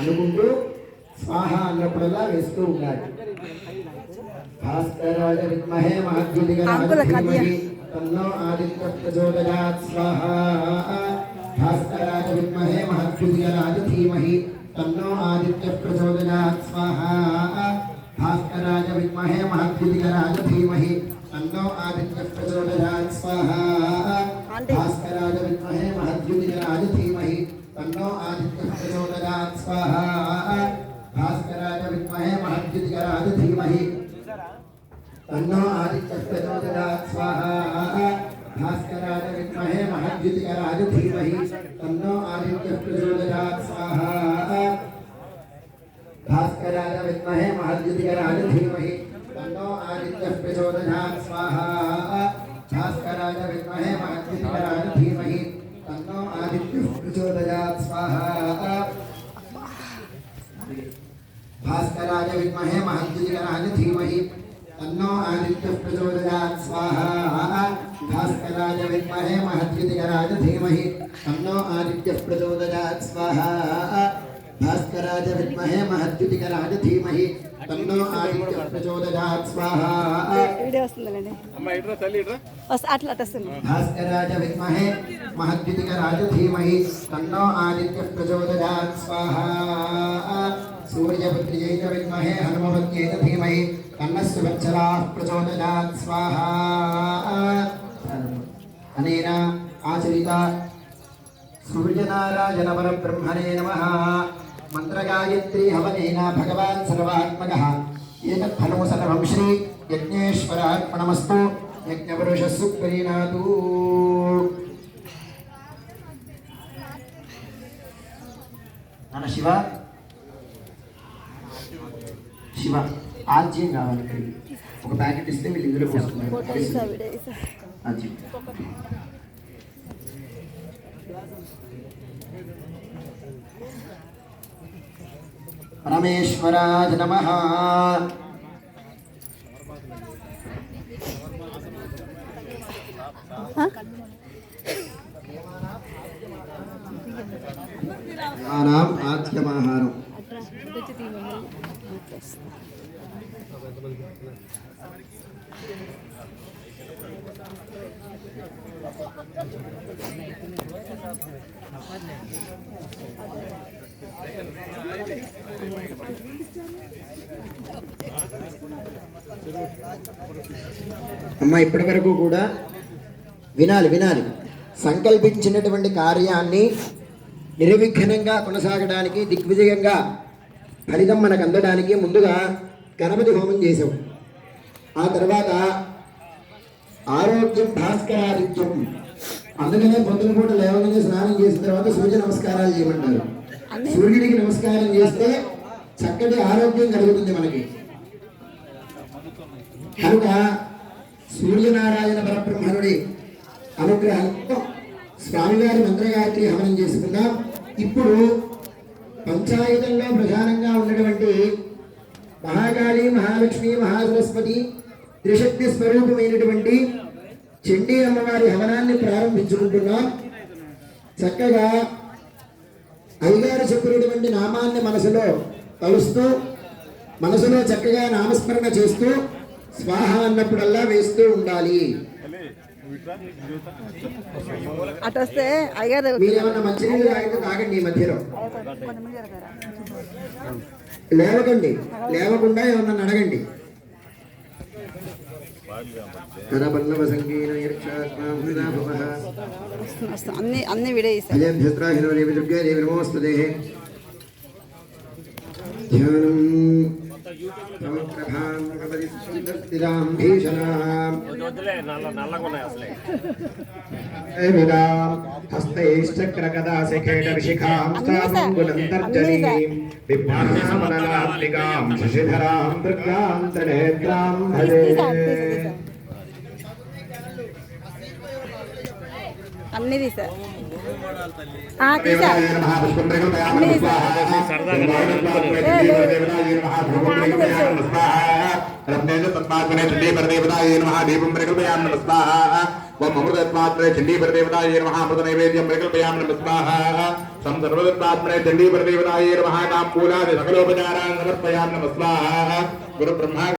అనుకుంటూ స్వాహ అన్నప్పుడల్లా వేస్తూ ఉండాలి భాస్కరాజ విద్మహే అంకుల కదియ. మహద్యుతిగణాధీమహి తన్నో ఆదిత్య ప్రచోదయాత్ స్వాహ భాస్కరాజ విద్మహే మహద్యుతిగణాధ ధీమహి తన్నో ఆదిత్య ప్రచోదయాత్ స్వాహ భాస్కరాజ విద్మహే మహద్యుతిగణాధ ధీమహి తన్నో ఆదిత్య ప్రచోదయాత్ స్వాహ ఆంటీ. భాస్కరాజ విద్మహే మహద్యుతిగణాధ ధీమహి తన్నో ఆదిత్య ప్రచోదయాత్ స్వాహ భాస్కరాజ విద్మహే మహద్యుతిగణాధ ధీమహి తన్నో ఆదిత్య ప్రచోదయాత్ స్వాహా భాస్కరాయ విద్మహే మహద్యుతికరాయ ధీమహి తన్నో ఆదిత్య ప్రచోదయాత్ స్వాహా భాస్కరాయ విద్మహే మహద్యుతికరాయ ధీమహి తన్నో ఆదిత్య ప్రచోదయాత్ స్వాహా భాస్కరాయ విద్మహే మహద్యుతికరాయ ధీమహి ఆదిత్య ప్రచోదయాత్. స్వాహా. భాస్కరాయ విద్మహే మహద్యుతికరాయ ధీమహి. తన్నో ఆదిత్య ప్రచోదయాత్. స్వాహ. భాస్కరాయ విద్మహే మహద్యుతికరాయ ధీమహి. తన్నో ఆదిత్య ప్రచోదయాత్. స్వాహ. భాస్కరాయ విద్మహే మహద్యుతికరాయ ధీమహి తన్నో ఆదిత్య ప్రచోదయాత్ స్వాహా వీడియో వస్తుందండి అమ్మ ఇట్రా తల్లి ఇట్రా వస్తా అట్లా వస్తుంది. భాస్కరాయ విద్మహే మహద్యుతికరాయ ధీమహి తన్నో ఆదిత్య ప్రచోదయాత్ స్వాహా సూర్యపుత్ర్యై చ విద్మహే హనుమపత్యై చ ధీమహి తన్నः సువత్సలాः ప్రచోదయాత్ స్వాహా అనేన ఆచరిత సూర్యనారాయణ పరబ్రహ్మణే నమః మంత్రగాయత్రీ హవనేన భగవాన్ సర్వాత్మకः. ఏతత్ ఫలము సర్వం శ్రీ యజ్ఞేశ్వరార్పణమస్తు యజ్ఞపురుషస్సు ప్రీణాతు నాన్న శివ. శివ ఆజ్యం కావాలి ఇక్కడికి. ఒక ప్యాకెట్ ఇస్తే వీళ్ళు ఇందులో పోస్తున్నారు. ఆజ్యం. పరమేశ్వరాయ నమ. ఆనాం ఆద్యమాహారం అట్లా ఫోటో వచ్చి తీయమని అట్లా వస్తుంది. అమ్మ ఇప్పటి వరకు కూడా వినాలి వినాలి. సంకల్పించినటువంటి కార్యాన్ని నిర్విఘ్నంగా కొనసాగడానికి దిగ్విజయంగా ఫలితం మనకు అందడానికి ముందుగా గణపతి హోమం చేసాం ఆ తర్వాత ఆరోగ్యం భాస్కరాదిత్యం. అందుకనే పొద్దున పూట లేవగానే స్నానం చేసిన తర్వాత సూర్య నమస్కారాలు చేయమంటారు. సూర్యుడికి నమస్కారం చేస్తే చక్కటి ఆరోగ్యం కలుగుతుంది మనకి. కనుక సూర్యనారాయణ పరబ్రహ్మణుడి అనుగ్రహంతో స్వామివారి మంత్రగాయత్రి హవనం చేసుకుందాం. ఇప్పుడు పంచాయుధంలో ప్రధానంగా ఉన్నటువంటి మహాకాళి మహాలక్ష్మి మహాసరస్వతి త్రిశక్తి స్వరూపమైనటువంటి చండీ అమ్మవారి హవనాన్ని ప్రారంభించుకుంటున్నాం. చక్కగా అయ్యగారు చెప్పినటువంటి నామాన్ని మనసులో కలుస్తూ మనసులో చక్కగా నామస్మరణ చేస్తూ స్వాహ అన్నప్పుడల్లా వేస్తూ ఉండాలి. అటు వస్తే అయ్యారు. మీరేమన్నా మంచినీళ్ళు తాగితే తాగండి ఈ మధ్యలో. లేవకండి. లేవకుండా ఏమన్నా అడగండి. అన్ని అన్ని ధ్యానం సుందర్తిరాం భీషణాం శశిధరాం దుర్గాం భజే అన్ని తీసా తీసా అన్ని తీసా రత్నేంద్ర తత్మాత్మనే చండీ పరదేవతాయ నమః దీపం ప్రకల్పయామి నమః ఓం అమృతత్వాత్మనే చండీపరదేవతాయ నమః అమృత నైవేద్యం పరికల్పయామి నమః స్వాహా సం సర్వదత్తాత్మనే చండీపరదేవతాయ నమః తాంబూలాది సకలోపచారాన్ సమర్పయామి నమః స్వాహా గురు బ్రహ్మ